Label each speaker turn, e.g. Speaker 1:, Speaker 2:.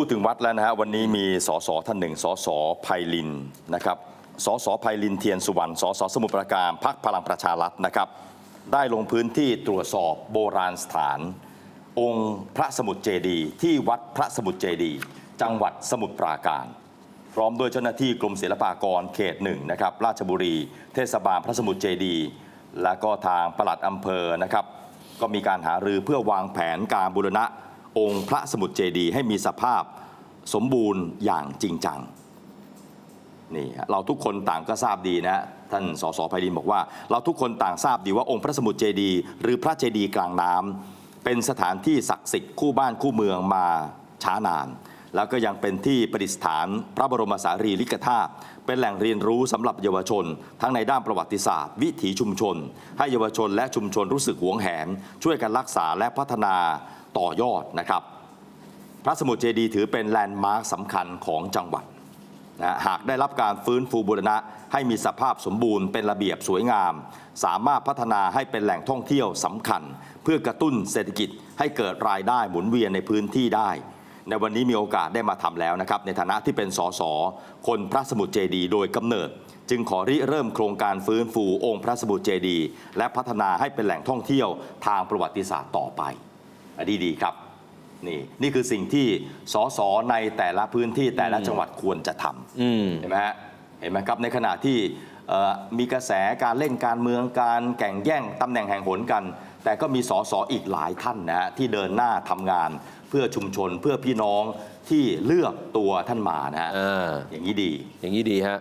Speaker 1: พูดถึงวัดแล้วนะฮะวันนี้มีสสท่านหนึ่งสสไพลินนะครับสสไพลินเทียนสุวรรณสสสมุทรปราการพักพลังประชารัฐนะครับได้ลงพื้นที่ตรวจสอบโบราณสถาน องค์พระสมุทรเจดีย์ที่วัดพระสมุทรเจดีย์จังหวัดสมุทรปราการ พร้อมด้วยเจ้าหน้าที่กรมศิลปากรเขตหนึ่งนะครับราชบุรี เทศบาลพระสมุทรเจดีย์และก็ทางปลัดอำเภอนะครับก็มีการหารือเพื่อวางแผนการบูรณะ องค์พระสมุทรเจดีย์ให้มีสภาพสมบูรณ์อย่างจริงจังนี่เราทุกคนต่างก็ทราบดีนะท่านสสไพรินบอกว่า เราทุกคนต่างทราบดีว่าองค์พระสมุทรเจดีย์หรือพระเจดีย์กลางน้ำเป็นสถานที่ศักดิ์สิทธิ์คู่บ้านคู่เมืองมาช้านาน แล้วก็ยังเป็นที่ประดิษฐานพระบรมสารีริกธาตุเป็นแหล่งเรียนรู้สำหรับเยาวชน ทั้งในด้านประวัติศาสตร์ วิถีชุมชน ให้เยาวชนและชุมชนรู้สึกหวงแหน ช่วยกันรักษาและพัฒนาต่อยอดนะครับ พระสมุทรเจดีย์ถือเป็นแลนด์มาร์คสำคัญของจังหวัดนะหากได้รับการฟื้นฟูบูรณะ ให้มีสภาพสมบูรณ์เป็นระเบียบสวยงาม สามารถพัฒนาให้เป็นแหล่งท่องเที่ยวสำคัญ เพื่อกระตุ้นเศรษฐกิจให้เกิดรายได้หมุนเวียนในพื้นที่ได้ ในวันนี้มีโอกาสได้มาทำแล้วนะครับ ในฐานะที่เป็นสสคนพระสมุทรเจดีย์โดยกำเนิด จึงขอริเริ่มโครงการฟื้นฟูองค์พระสมุทรเจดีย์และพัฒนาให้เป็นแหล่งท่องเที่ยวทางประวัติศาสตร์ต่อไปอันนี้ดีครับนี่นี่คือสิ่งที่สสในแต่ละพื้นที่แต่ละจังหวัดควรจะทำ
Speaker 2: อืม
Speaker 1: เห็นไหมฮะเห็นไหมครับในขณะที่เอ่อมีกระแสการเล่นการเมืองการแข่งแย่งตำแหน่งแห่งหนกัน แต่ก็มีสสอีกหลายท่านนะฮะที่เดินหน้าทำงาน เพื่อชุมชนเพื่อพี่น้องที่เลือกตัวท่านมานะฮะ
Speaker 2: อ่า
Speaker 1: อย่างนี้ดี
Speaker 2: อย่างนี้ดีฮะ